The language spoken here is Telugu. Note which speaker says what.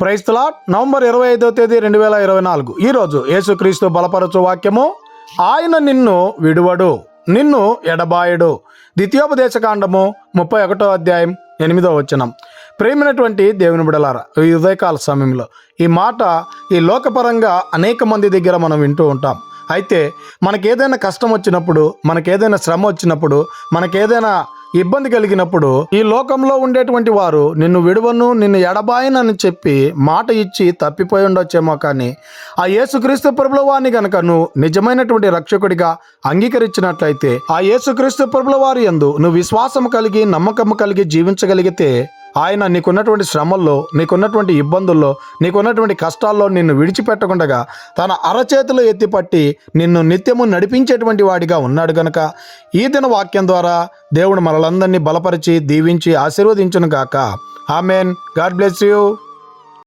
Speaker 1: క్రైస్తలా నవంబర్ ఇరవై ఐదో తేదీ రెండు వేల ఇరవై నాలుగు. ఈరోజు యేసుక్రీస్తు బలపరచు వాక్యము ఆయన నిన్ను విడువడు నిన్ను ఎడబాయడు. ద్వితీయోపదేశకాండము ముప్పై ఒకటో అధ్యాయం ఎనిమిదో వచనం. ప్రేమైనటువంటి దేవుని బిడలారా ఈ ఉదయకాల సమయంలో ఈ మాట ఈ లోకపరంగా అనేక మంది దగ్గర మనం వింటూ ఉంటాం. అయితే మనకేదైనా కష్టం వచ్చినప్పుడు మనకేదైనా శ్రమ వచ్చినప్పుడు మనకేదైనా ఇబ్బంది కలిగినప్పుడు ఈ లోకంలో ఉండేటువంటి వారు నిన్ను విడువను నిన్ను ఎడబాయనని చెప్పి మాట ఇచ్చి తప్పిపోయి ఉండొచ్చేమో కానీ ఆ యేసుక్రీస్తు ప్రభుల వారిని గనక నువ్వు నిజమైనటువంటి రక్షకుడిగా అంగీకరించినట్లయితే ఆ యేసుక్రీస్తు ప్రభుల వారి నువ్వు విశ్వాసం కలిగి నమ్మకం కలిగి జీవించగలిగితే ఆయన నీకున్నటువంటి శ్రమల్లో నీకున్నటువంటి ఇబ్బందుల్లో నీకున్నటువంటి కష్టాల్లో నిన్ను విడిచిపెట్టకుండగా తన అరచేతిలో ఎత్తిపట్టి నిన్ను నిత్యము నడిపించేటువంటి వాడిగా ఉన్నాడు గనక. ఈ దిన వాక్యం ద్వారా దేవుడు మనలందరినీ బలపరిచి దీవించి ఆశీర్వదించును గాక ఆమెన్. God bless you.